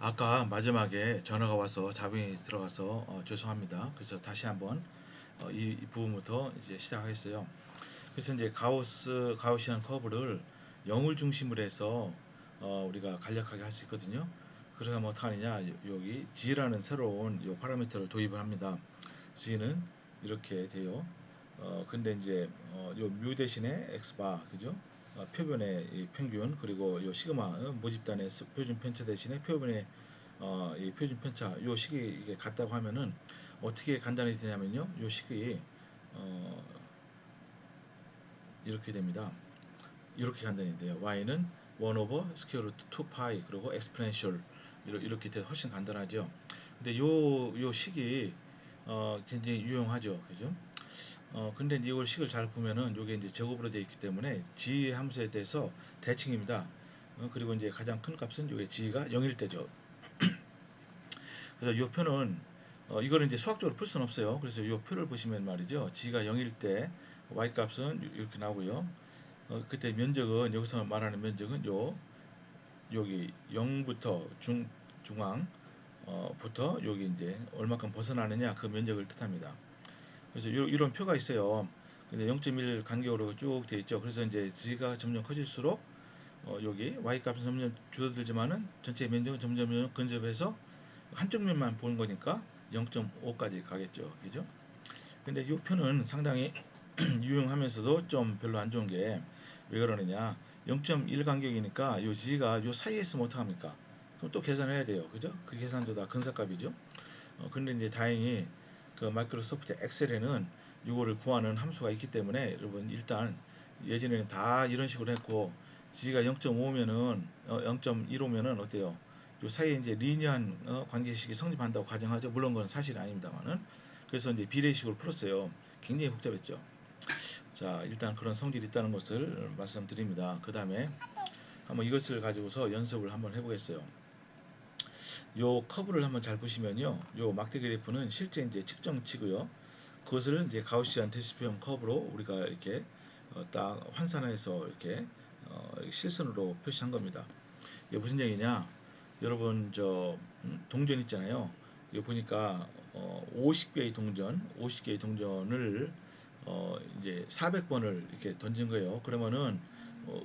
아까 마지막에 전화가 와서 자본이 들어가서 어, 죄송합니다. 그래서 다시 한번 어, 이, 이 부분부터 이제 시작하겠어요. 그래서 이제 가우스 가우시안 커브를 0을 중심으로 해서 어, 우리가 간략하게 할 수 있거든요. 그러면 뭐 어떡하느냐 여기 g라는 새로운 요 파라미터를 도입을 합니다. g는 이렇게 돼요. 어 근데 이제 어, 요뮤 대신에 x바 그죠? 어, 표변의 이 평균 그리고 요 시그마 어, 모집단의 수- 표준 편차 대신에 표변의 어, 이 표준 편차 요 식이 이게 같다고 하면은 어떻게 간단히 되냐면요. 요 식이 어, 이렇게 됩니다. 이렇게 간단히 돼요. y는 1 over 스퀘어 루트 2 파이 그리고 exponential 이렇- 이렇게 돼 훨씬 간단하죠. 근데 요 요 식이 어 굉장히 유용하죠. 그죠? 어 근데 이걸 식을 잘 보면은 요게 이제 제곱으로 되어 있기 때문에 g 함수에 대해서 대칭입니다. 어 그리고 이제 가장 큰 값은 요게 g가 0일 때죠. 그래서 요 표는 어 이거는 이제 수학적으로 풀 수는 없어요. 그래서 요 표를 보시면 말이죠. g가 0일 때 y 값은 이렇게 나오고요. 어 그때 면적은 여기서 말하는 면적은 요 여기 0부터 중 중앙 어 부터 여기 이제 얼마큼 벗어나느냐 그 면적을 뜻합니다. 그래서 요, 이런 표가 있어요. 근데 0.1 간격으로 쭉 돼 있죠. 그래서 이제 g가 점점 커질수록 어 여기 y 값은 점점 줄어들지만은 전체 면적은 점점 점점 근접해서 한쪽 면만 보는 거니까 0.5까지 가겠죠. 그죠? 근데 이 표는 상당히 유용하면서도 좀 별로 안 좋은 게 왜 그러느냐 0.1 간격이니까 요 g가 요 사이에 있으면 어떡합니까 그럼 또 계산을 해야 돼요 그죠 그 계산도 다 근사값이죠 어, 근데 이제 다행히 그 마이크로소프트 엑셀에는 이거를 구하는 함수가 있기 때문에 여러분 일단 예전에는 다 이런 식으로 했고 g가 0.5면은 어, 0.15면은 어때요? 요 사이에 이제 리니어한 어, 관계식이 성립한다고 가정하죠. 물론 그건 사실이 아닙니다만은 그래서 이제 비례식으로 풀었어요. 굉장히 복잡했죠. 자, 일단 그런 성질이 있다는 것을 말씀드립니다. 그 다음에 한번 이것을 가지고서 연습을 한번 해보겠어요. 요 커브를 한번 잘 보시면요. 요 막대 그래프는 실제 이제 측정치고요. 그것을 이제 가우시안 데시피엄 커브로 우리가 이렇게 어, 딱 환산해서 이렇게 어, 실선으로 표시한 겁니다. 이게 무슨 얘기냐? 여러분 저 음, 동전 있잖아요. 여기 보니까 어, 50개의 동전, 50개의 동전을 어, 이제 400번을 이렇게 던진 거예요. 그러면은 어,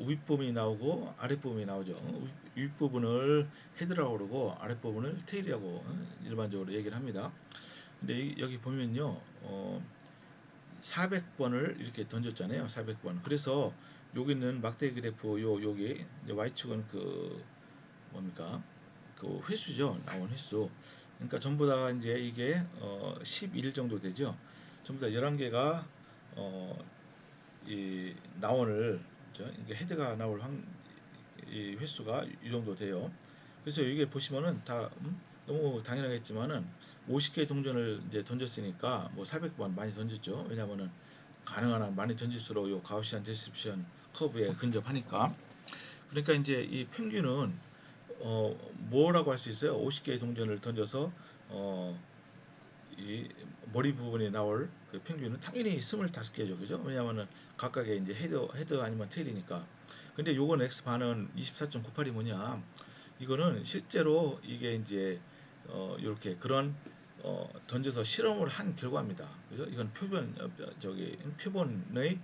윗부분이 나오고 아랫부분이 나오죠. 어, 윗, 윗부분을 헤드라고 그러고 아랫부분을 테일이라고 어, 일반적으로 얘기를 합니다. 근데 이- 여기 보면요. 어, 400번을 이렇게 던졌잖아요. 400번. 그래서 여기는 막대 그래프 요 여기 y축은 그 뭡니까? 그 횟수죠. 나온 횟수. 그러니까 전부 다 이제 이게 어 11 정도 되죠. 전부 다 11개가 어 이 나원을 저 이게 헤드가 나올 확, 이 횟수가 이 정도 돼요. 그래서 이게 보시면은 다 음? 너무 당연하겠지만은 50개 동전을 이제 던졌으니까 뭐 400번 많이 던졌죠. 왜냐면은 가능한 한 많이 던질수록 요 가우시안 디스트리뷰션 커브에 근접하니까. 그러니까 이제 이 평균은 어 뭐라고 할 수 있어요? 50개의 동전을 던져서 어 이 머리 부분에 나올 그 평균은 당연히 25개죠. 그죠? 왜냐하면은 각각의 이제 헤드 헤드 아니면 테일이니까. 근데 요건 x 반은 24.98이 뭐냐? 이거는 실제로 이게 이제 어 요렇게 그런 어 던져서 실험을 한 결과입니다. 그죠? 이건 표본 어, 저기 표본의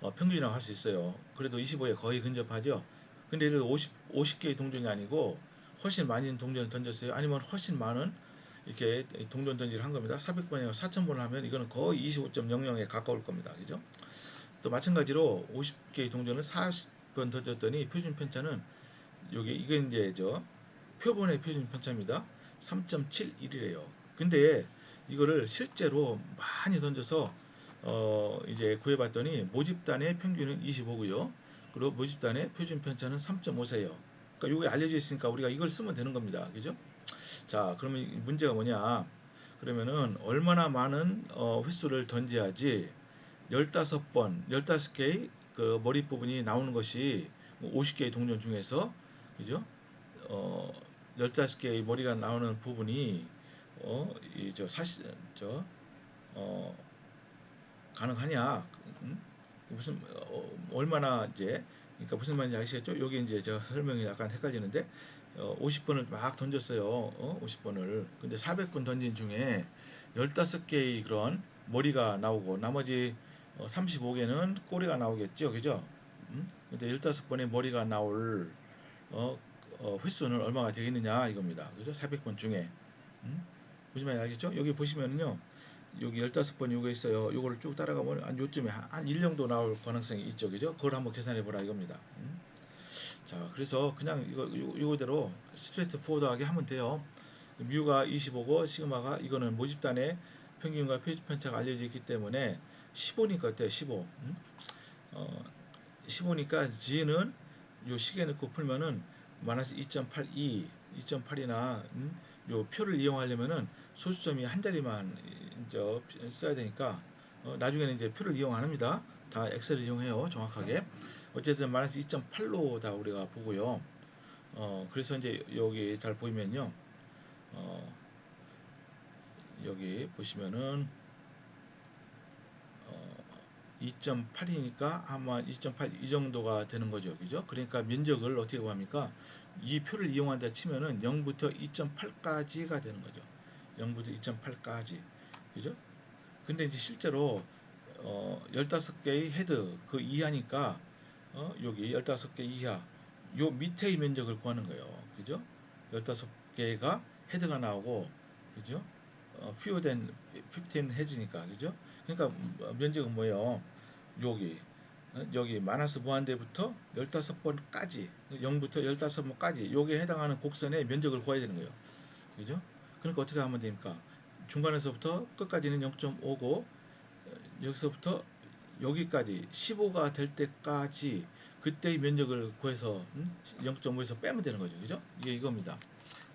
어, 평균이라고 할 수 있어요. 그래도 25에 거의 근접하죠. 근데 이를 50, 50개의 동전이 아니고 훨씬 많은 동전을 던졌어요. 아니면 훨씬 많은 이렇게 동전 던지를 한 겁니다. 400번이나 4000번을 하면 이거는 거의 25.00에 가까울 겁니다. 그죠? 또 마찬가지로 50개의 동전을 40번 던졌더니 표준 편차는 여기 이게 이제 저 표본의 표준 편차입니다. 3.71이래요. 근데 이거를 실제로 많이 던져서 어 이제 구해봤더니 모집단의 평균은 25고요. 그리고 모집단의 표준 편차는 3.5세요. 그러니까 이게 알려져 있으니까 우리가 이걸 쓰면 되는 겁니다. 그죠? 자, 그러면 문제가 뭐냐? 그러면은 얼마나 많은 어, 횟수를 던져야지 15번, 15개의 그 머리 부분이 나오는 것이 50개의 동전 중에서 그죠? 어, 15개의 머리가 나오는 부분이 어, 이저 사실 저 어, 가능하냐? 음? 무슨 어, 얼마나 이제 그러니까 무슨 말인지 아시겠죠? 여기 이제 제가 설명이 약간 헷갈리는데 어, 50번을 막 던졌어요. 어, 50번을. 근데 400번 던진 중에 15개의 그런 머리가 나오고 나머지 어, 35개는 꼬리가 나오겠죠. 그죠? 음? 근데 15번의 머리가 나올 어, 어, 횟수는 얼마가 되겠느냐 이겁니다. 그죠? 400번 중에. 음? 보시면 알겠죠? 여기 보시면은요. 여기 15번 요거 있어요. 요거를 쭉 따라가면 한 요쯤에 한, 한 1 정도 나올 가능성이 있죠. 그죠? 그걸 한번 계산해 보라 이겁니다. 음? 자, 그래서 그냥 이거 요, 요거대로 스트레이트 포워드하게 하면 돼요. 뮤가 25고 시그마가 이거는 모집단의 평균과 표준 편차가 알려져 있기 때문에 15니까 어때요? 15. 음? 어, 15니까 G는 요 시계 넣고 풀면은 마이너스 2.82, 2.8이나 음? 요 표를 이용하려면은 소수점이 한 자리만 이제 써야 되니까 어, 나중에는 이제 표를 이용 안 합니다. 다 엑셀을 이용해요. 정확하게. 어쨌든 마이너스 2.8로 다 우리가 보고요. 어, 그래서 이제 여기 잘 보이면요. 어, 여기 보시면은 어, 2.8이니까 아마 2.8 이 정도가 되는 거죠. 그죠? 그러니까 면적을 어떻게 구합니까? 이 표를 이용한다 치면은 0부터 2.8까지가 되는 거죠. 0부터 2.8까지. 그죠? 근데 이제 실제로 어, 15개의 헤드 그 이하니까 어, 여기 15개 이하 요 밑에의 면적을 구하는 거예요. 그죠? 15개가 헤드가 나오고 그죠? 어, fewer 15 헤즈니까 그죠? 그러니까 면적은 뭐예요? 여기 어, 여기 마이너스 무한대부터 15번까지 0부터 15번까지 여기에 해당하는 곡선의 면적을 구해야 되는 거예요. 그죠? 그러니까 어떻게 하면 됩니까? 중간에서부터 끝까지는 0.5고 여기서부터 여기까지 15가 될 때까지 그때의 면적을 구해서 0.5에서 빼면 되는 거죠. 그죠? 이게 이겁니다.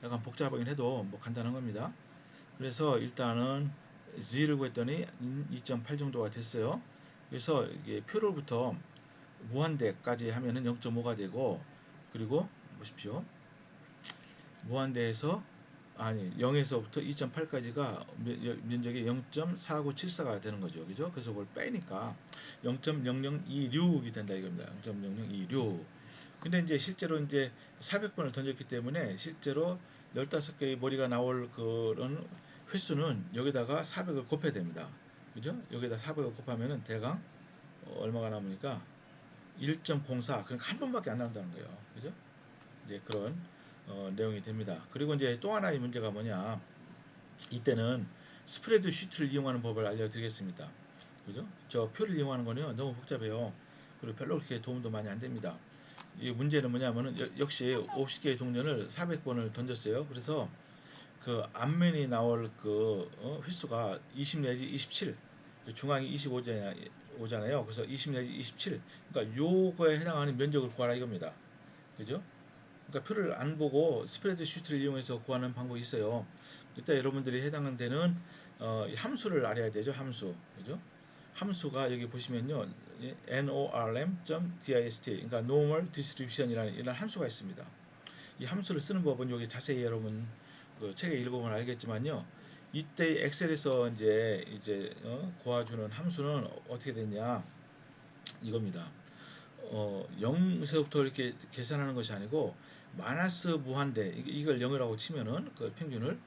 약간 복잡하긴 해도 뭐 간단한 겁니다. 그래서 일단은 Z를 구했더니 2.8 정도가 됐어요. 그래서 이게 표로부터 무한대까지 하면은 0.5가 되고 그리고 보십시오. 무한대에서 아니 0에서부터 2.8까지가 면적이 0.4974가 되는 거죠. 그죠? 그래서 그걸 빼니까 0.0026이 된다 이겁니다. 0.0026. 근데 이제 실제로 이제 400번을 던졌기 때문에 실제로 15개의 머리가 나올 그런 횟수는 여기다가 400을 곱해야 됩니다. 그죠? 여기다 400을 곱하면은 대강 얼마가 남으니까 1.04 그러니까 한 번밖에 안 나온다는 거예요. 그죠? 이제 그런 어, 내용이 됩니다. 그리고 이제 또 하나의 문제가 뭐냐? 이때는 스프레드 시트를 이용하는 법을 알려드리겠습니다. 그죠? 저 표를 이용하는 거는 너무 복잡해요. 그리고 별로 그렇게 도움도 많이 안 됩니다. 이 문제는 뭐냐면은 역시 50개의 동전을 400번을 던졌어요. 그래서 그 앞면이 나올 그 어, 횟수가 20 내지 27 중앙이 25잖아요. 그래서 20 내지 27 그러니까 요거에 해당하는 면적을 구하라 이겁니다. 그죠? 그러니까 표를 안 보고 스프레드 슈트를 이용해서 구하는 방법이 있어요. 이때 여러분들이 해당되는 어, 함수를 알아야 되죠. 함수. 그죠? 함수가 여기 보시면요. norm.dist 그러니까 normal distribution이라는 이런 함수가 있습니다. 이 함수를 쓰는 법은 여기 자세히 여러분 그 책에 읽어보면 알겠지만요. 이때 엑셀에서 이제 이제 어, 구해주는 함수는 어떻게 되냐 이겁니다. 어, 0에서부터 이렇게 계산하는 것이 아니고 마이너스 무한대 이걸 0이라고 치면은 그 평균을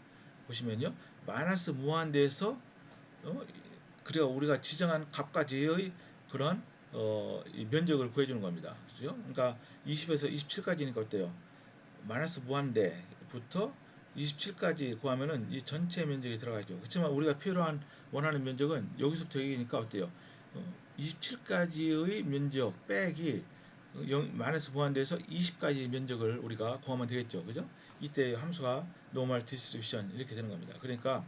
보시면요 마이너스 무한대에서 어, 그래가 우리가 지정한 값까지의 그런 어, 면적을 구해주는 겁니다. 그죠? 그러니까 20에서 27까지니까 어때요? 마이너스 무한대부터 27까지 구하면은 이 전체 면적이 들어가죠. 그렇지만 우리가 필요한 원하는 면적은 여기서부터 여기니까 어때요? 27까지의 어, 면적 빼기 마이너스 보완돼서 20까지 면적을 우리가 구하면 되겠죠. 그죠? 이때 함수가 normal distribution 이렇게 되는 겁니다. 그러니까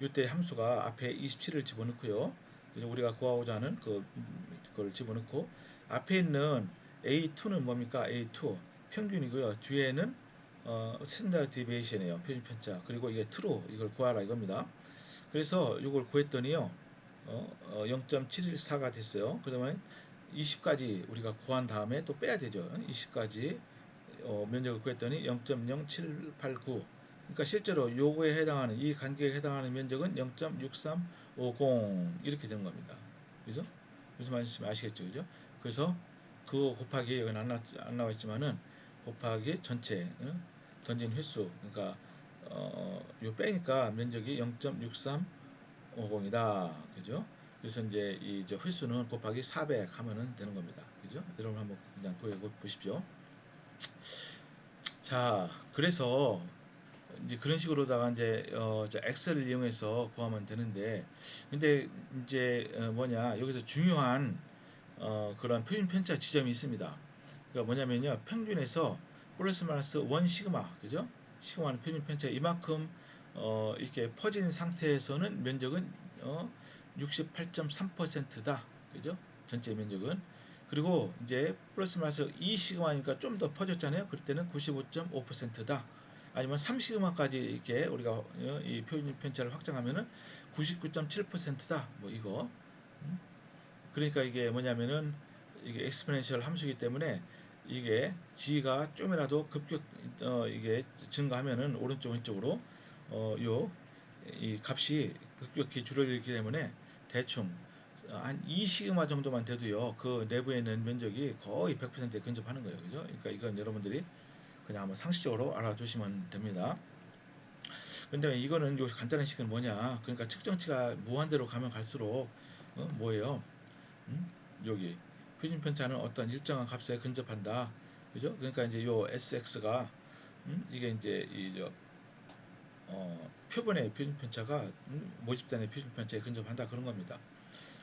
이때 함수가 앞에 27을 집어넣고요. 우리가 구하고자 하는 그, 그걸 집어넣고 앞에 있는 A2는 뭡니까? A2 평균이고요. 뒤에는 어, 스탠다드 디베이션이에요. 표준 편차. 그리고 이게 true 이걸 구하라 이겁니다. 그래서 이걸 구했더니요. 어, 어, 0.714가 됐어요. 그러면 20까지 우리가 구한 다음에 또 빼야 되죠. 20까지 어, 면적을 구했더니 0.0789 그러니까 실제로 요거에 해당하는 이 간격에 해당하는 면적은 0.6350 이렇게 되는 겁니다. 그죠? 무슨 말씀 아시겠죠? 그죠? 그래서 그거 곱하기 여기 안, 나, 안 나와 있지만은 곱하기 전체 어? 던진 횟수 그러니까 어, 요 빼니까 면적이 0.6350이다 그죠 그래서 이제 이저 횟수는 곱하기 400 하면은 되는 겁니다 그죠 여러분 한번 그냥 구해 보십시오 자 그래서 이제 그런 식으로다가 이제 어, 저 엑셀을 이용해서 구하면 되는데 근데 이제 어, 뭐냐 여기서 중요한 어, 그런 표준 편차 지점이 있습니다. 그러니까 뭐냐면요 평균에서 플러스 마이너스 원 시그마 그죠? 시그마는 표준 편차 이만큼 어, 이렇게 퍼진 상태에서는 면적은 어, 68.3%다 그죠? 전체 면적은 그리고 이제 플러스 마이너스 2 시그마니까 좀 더 퍼졌잖아요. 그럴 때는 95.5%다. 아니면 3시그마까지 이렇게 우리가 어, 이 표준 편차를 확장하면은 99.7%다. 뭐 이거. 음? 그러니까 이게 뭐냐면은 이게 엑스포넨셜 함수이기 때문에 이게 g가 좀이라도 급격 어 이게 증가하면은 오른쪽 왼쪽으로 어 요 이 값이 급격히 줄어들기 때문에 대충 한 2시그마 정도만 돼도요 그 내부에 있는 면적이 거의 100%에 근접하는 거예요 그죠 그러니까 이건 여러분들이 그냥 한번 상식적으로 알아두시면 됩니다. 근데 이거는 요 간단한 식은 뭐냐? 그러니까 측정치가 무한대로 가면 갈수록 어, 뭐예요? 음? 여기 표준 편차는 어떤 일정한 값에 근접한다. 그죠? 그러니까 이제 요 SX가 음? 이게 이제 이저 어, 표본의 표준 편차가 음? 모집단의 표준 편차에 근접한다 그런 겁니다.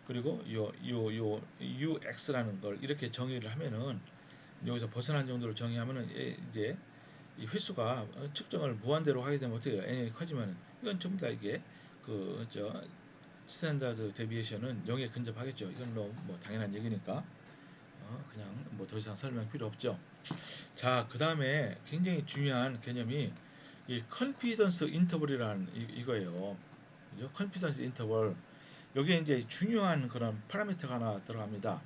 그리고 요 요 요 UX라는 걸 이렇게 정의를 하면은 여기서 벗어난 정도를 정의하면은 이제 이 횟수가 측정을 무한대로 하게 되면 어떻게 n이 커지면 이건 전부 다 이게 그 저 스탠다드 데비에이션은 0에 근접하겠죠. 이건 뭐, 뭐 당연한 얘기니까 어 그냥 뭐 더 이상 설명 필요 없죠. 자, 그 다음에 굉장히 중요한 개념이 이 컨피던스 인터벌이라는 이, 이거예요. 그죠? 컨피던스 인터벌. 여기에 이제 중요한 그런 파라미터가 하나 들어갑니다.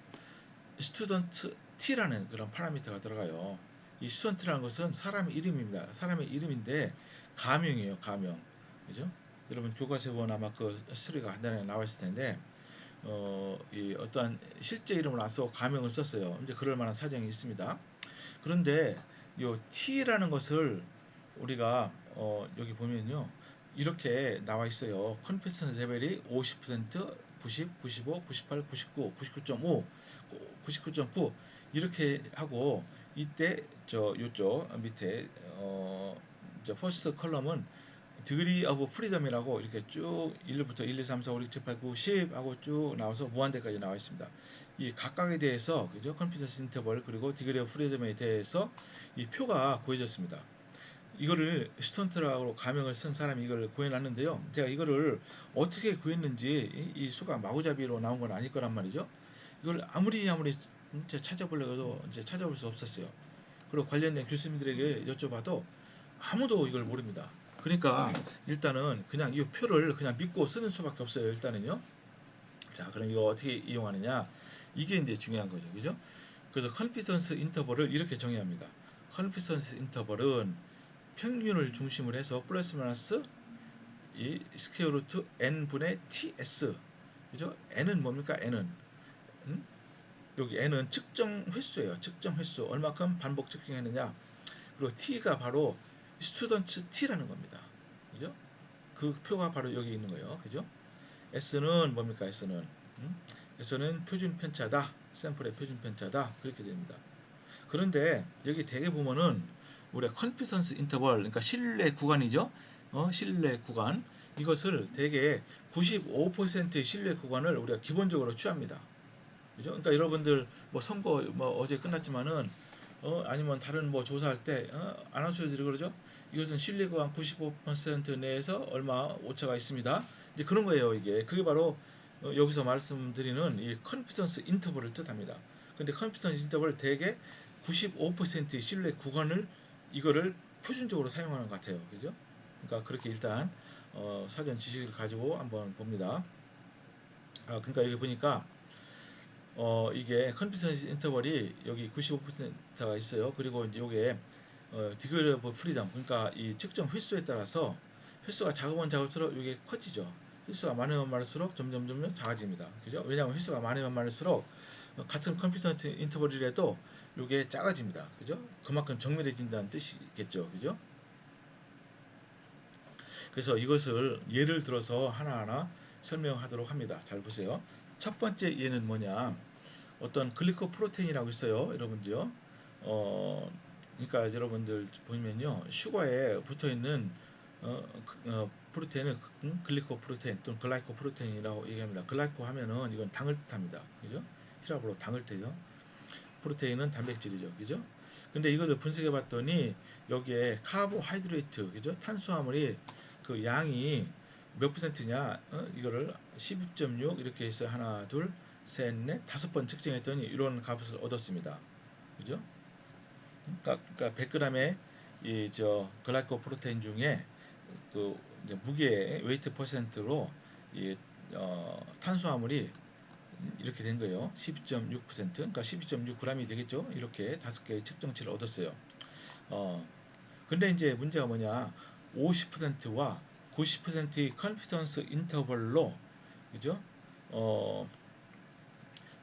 스튜던트 T라는 그런 파라미터가 들어가요. 이 스튜던트라는 것은 사람의 이름입니다. 사람의 이름인데 가명이에요. 가명. 그죠? 여러분 교과서에 보면 아마 그 스토리가 간단하게 나와 있을 텐데 어, 이 어떠한 실제 이름을 안 쓰고 가명을 썼어요. 이제 그럴 만한 사정이 있습니다. 그런데 요 T라는 것을 우리가 어, 여기 보면요. 이렇게 나와 있어요. 컨피던스 레벨이 50%, 90, 95, 98, 99, 99.5, 99.9 이렇게 하고 이때 저 요쪽 밑에 어저 퍼스트 컬럼은 디그리 오브 프리덤이라고 이렇게 쭉 1부터 1, 2, 3, 4, 5, 6, 7, 8, 9, 10 하고 쭉 나와서 무한대까지 나와 있습니다. 이 각각에 대해서 그죠? 컨피던스 인터벌 그리고 디그리 오브 프리덤에 대해서 이 표가 구해졌습니다. 이거를 스턴트라고 가명을 쓴 사람이 이걸 구해놨는데요. 제가 이거를 어떻게 구했는지 이 수가 마구잡이로 나온 건 아닐 거란 말이죠. 이걸 아무리 아무리 찾아보려고 이제 찾아볼 수 없었어요. 그리고 관련된 교수님들에게 여쭤봐도 아무도 이걸 모릅니다. 그러니까 일단은 그냥 이 표를 그냥 믿고 쓰는 수밖에 없어요. 일단은요. 자, 그럼 이거 어떻게 이용하느냐? 이게 이제 중요한 거죠. 그죠? 그래서 컨피던스 인터벌을 이렇게 정의합니다. 컨피던스 인터벌은 평균을 중심으로 해서 플러스 마이너스 이 스퀘어 루트 n분의 ts 그죠? n은 뭡니까? n은 음? 여기 n은 측정 횟수예요. 측정 횟수 얼마큼 반복 측정했느냐. 그리고 t가 바로 스튜던트 t라는 겁니다. 그죠? 그 표가 바로 여기 있는 거예요. 그죠? s는 뭡니까? s는 음? s는 표준 편차다. 샘플의 표준 편차다. 그렇게 됩니다. 그런데 여기 대개 보면은 우리가 컨피던스 인터벌 그러니까 신뢰 구간이죠. 어, 신뢰 구간 이것을 대개 95%의 신뢰 구간을 우리가 기본적으로 취합니다. 그죠? 그러니까 여러분들 뭐 선거 뭐 어제 끝났지만은 어 아니면 다른 뭐 조사할 때 어, 아나운서들이 그러죠. 이것은 신뢰 구간 95% 내에서 얼마 오차가 있습니다. 이제 그런 거예요, 이게. 그게 바로 어, 여기서 말씀드리는 이 컨피던스 인터벌을 뜻합니다. 근데 컨피던스 인터벌 대개 95%의 신뢰 구간을 이거를 표준적으로 사용하는 것 같아요. 그죠? 그러니까 그렇게 일단 어, 사전 지식을 가지고 한번 봅니다. 아, 그러니까 여기 보니까 어, 이게 컨피던스 인터벌이 여기 95%가 있어요. 그리고 어, 디그리 오브 프리덤 그러니까 이 측정 횟수에 따라서 횟수가 작으면 작을수록 이게 커지죠. 횟수가 많으면 많을수록 점점 점점 작아집니다. 그죠? 왜냐하면 횟수가 많으면 많을수록 어, 같은 컴피턴트 인터벌이라도 이게 작아집니다. 그죠? 그만큼 정밀해진다는 뜻이겠죠. 그죠? 그래서 이것을 예를 들어서 하나하나 설명하도록 합니다. 잘 보세요. 첫 번째 예는 뭐냐? 어떤 글리코 프로테인이라고 있어요. 여러분들요. 어, 그러니까 여러분들 보면요. 슈거에 붙어 있는 어, 그, 어, 프로테인은 음, 글리코 프로테인 또는 글라이코 프로테인이라고 얘기합니다. 글라이코 하면은 이건 당을 뜻합니다. 그죠? 히라브로 당을 뜻요. 프로테인은 단백질이죠. 그죠? 근데 이것을 분석해 봤더니 여기에 카보하이드레이트, 그죠? 탄수화물이 그 양이 몇 퍼센트냐? 어? 이거를 12.6 이렇게 해서 하나, 둘, 셋, 넷, 다섯 번 측정했더니 이런 값을 얻었습니다. 그죠? 그러니까, 그러니까 100g의 이저 글라이코 프로테인 중에 그 무게 웨이트 퍼센트로 이 어, 탄수화물이 이렇게 된 거예요. 12.6% 그러니까 12.6g이 되겠죠. 이렇게 다섯 개의 측정치를 얻었어요. 어, 근데 이제 문제가 뭐냐? 50%와 90%의 컨피던스 인터벌로 그죠? 어,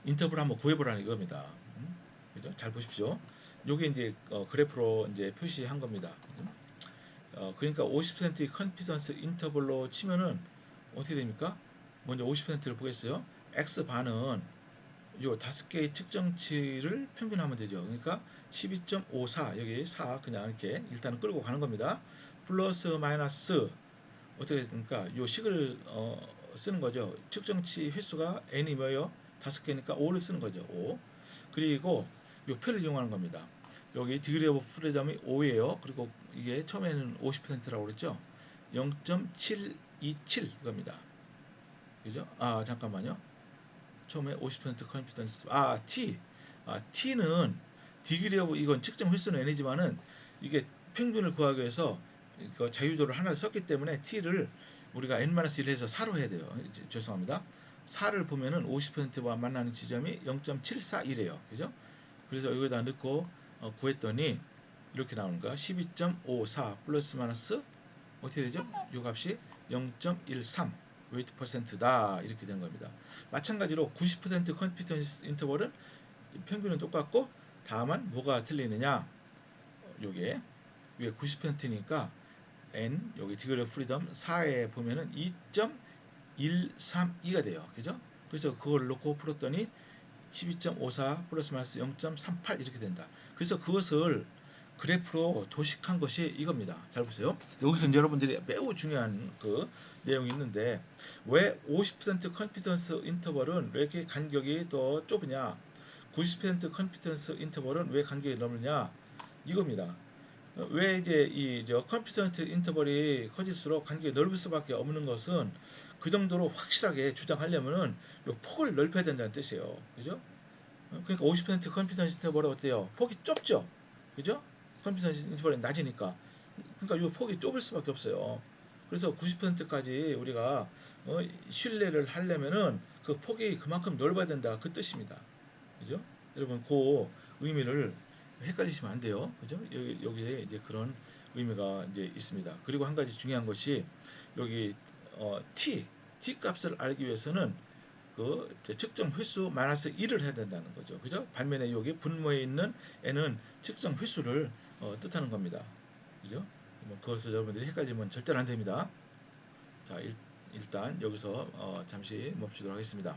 인터벌 한번 구해보라는 이겁니다. 음? 그죠? 잘 보십시오. 요게 이제 어, 그래프로 이제 표시한 겁니다. 음? 어, 그러니까 50%의 컨피던스 인터벌로 치면은 어떻게 됩니까? 먼저 50%를 보겠어요. X 반은 요 다섯 개의 측정치를 평균하면 되죠. 그러니까 12.54 여기 4 그냥 이렇게 일단은 끌고 가는 겁니다. 플러스 마이너스 어떻게 됩니까? 요 식을 어, 쓰는 거죠. 측정치 횟수가 n이 뭐예요? 다섯 개니까 5를 쓰는 거죠. 5. 그리고 요 표를 이용하는 겁니다. 여기 디그리 오브 프리덤이 5예요. 그리고 이게 처음에는 50%라고 그랬죠. 0.727 이겁니다. 그죠? 아, 잠깐만요. 처음에 50% 컨피던스. 아, T. 아, T는 디그리 오브 이건 측정 횟수는 n이지만은 이게 평균을 구하기 위해서 그 자유도를 하나를 썼기 때문에 T를 우리가 n-1 해서 4로 해야 돼요. 죄송합니다. 4를 보면은 50%와 만나는 지점이 0.741이에요. 그죠? 그래서 여기다 넣고 어, 구했더니 이렇게 나오는 거야. 12.54 플러스 마이너스 어떻게 되죠? 이 값이 0.13 웨이트 퍼센트다 이렇게 되는 겁니다. 마찬가지로 90% 컨피던스 인터벌은 평균은 똑같고 다만 뭐가 틀리느냐? 요게 위에 90%니까 n 여기 디그리 프리덤 4에 보면은 2.132가 돼요. 그죠? 그래서 그걸 놓고 풀었더니 12.54 플러스 마이너스 0.38 이렇게 된다. 그래서 그것을 그래프로 도식한 것이 이겁니다. 잘 보세요. 여기서 이제 여러분들이 매우 중요한 그 내용이 있는데 왜 50% 컨피던스 인터벌은 왜 이렇게 간격이 더 좁으냐? 90% 컨피던스 인터벌은 왜 간격이 넓느냐? 이겁니다. 왜 이제 이저 컨피던스 인터벌이 커질수록 간격이 넓을 수밖에 없는 것은 그 정도로 확실하게 주장하려면은 요 폭을 넓혀야 된다는 뜻이에요. 그죠? 그러니까 50% 컨피던스 인터벌은 어때요? 폭이 좁죠? 그죠? 컨피던스 인터벌이 낮으니까. 그러니까 요 폭이 좁을 수밖에 없어요. 그래서 90%까지 우리가 어, 신뢰를 하려면은 그 폭이 그만큼 넓어야 된다. 그 뜻입니다. 그죠? 여러분, 그 의미를 헷갈리시면 안 돼요. 그죠? 여기, 여기에 이제 그런 의미가 이제 있습니다. 그리고 한 가지 중요한 것이 여기 어, t, t 값을 알기 위해서는 그 측정 횟수 마이너스 1을 해야 된다는 거죠. 그죠? 반면에 여기 분모에 있는 n은 측정 횟수를 어, 뜻하는 겁니다. 그죠? 뭐 그것을 여러분들이 헷갈리면 절대로 안 됩니다. 자, 일, 단 여기서 어, 잠시 멈추도록 하겠습니다.